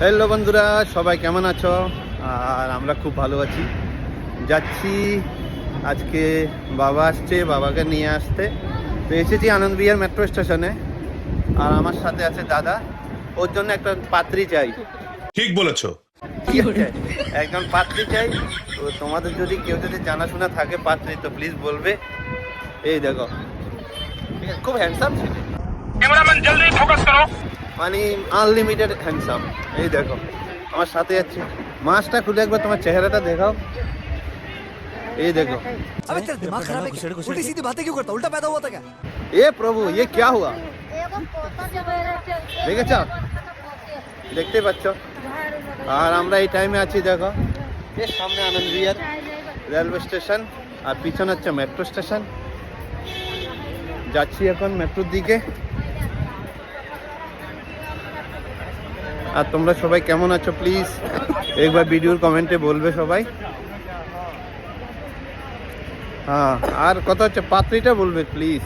Hello বন্ধুরা সবাই কেমন আছো? আর আমরা খুব ভালো আছি। যাচ্ছি আজকে বাবা আসছে বাবাকে নিয়ে আসতে। তো এসেছি আনন্দবিহার মেট্রো স্টেশনে আর আমার সাথে আছে দাদা। ওর জন্য একটা পাত্রী চাই। ঠিক বলেছ। একজন পাত্রী চাই। তো তোমাদের যদি কেউ যদি জানাশোনা থাকে পাত্রী তো প্লিজ বলবে। এই দেখো। খুব হ্যান্ডসাম ছিল। ক্যামেরাম্যান জলদি ফোকাস করো। মানে আনলিমিটেড হ্যান্ডসাম এই দেখো আমার সাথে যাচ্ছে মাছটা খুলে একবার তোমার চেহারাটা দেখাও এই দেখো अबे तेरा दिमाग खराब है क्या? उल्टी सीधी बातें क्यों करता उल्टा पैदा हुआ था क्या এ প্রভু ये क्या हुआ দেখেছ দেখতে পাচ্ছ আর আমরা এই টাইমে আছি দেখো এর সামনে আনন্দ বিহার রেলওয়ে স্টেশন আর পিছনে হচ্ছে মেট্রো স্টেশন যাচ্ছি এখন মেট্রোর দিকে আর তোমরা সবাই কেমন আছো প্লিজ একবার ভিডিওর কমেন্টে বলবে সবাই। হ্যাঁ আর কথা হচ্ছে পাত্রীটা বলবে প্লিজ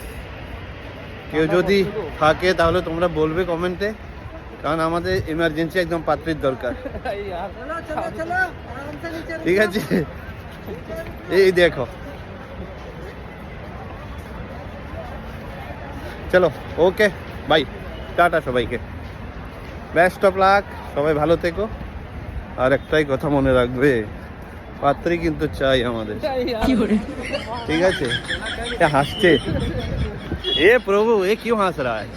কেউ যদি থাকে তাহলে তোমরা বলবে কমেন্টে কারণ আমাদের ইমার্জেন্সি একদম পাত্রীর দরকার। ঠিক আছে? এই দেখো। চলো ওকে বাই টাটা সবাইকে। বেস্ট অফ লাক সবাই ভালো থেকো। আর একটাই কথা মনে রাখবে, পাত্রী কিন্তু চাই আমাদের। ঠিক আছে? এ হাসছে। এ প্রভু, এ কেউ হাস রায়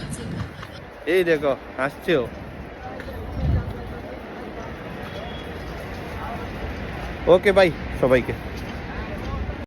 এই দেখো, হাসছে ও। ওকে বাই সবাইকে।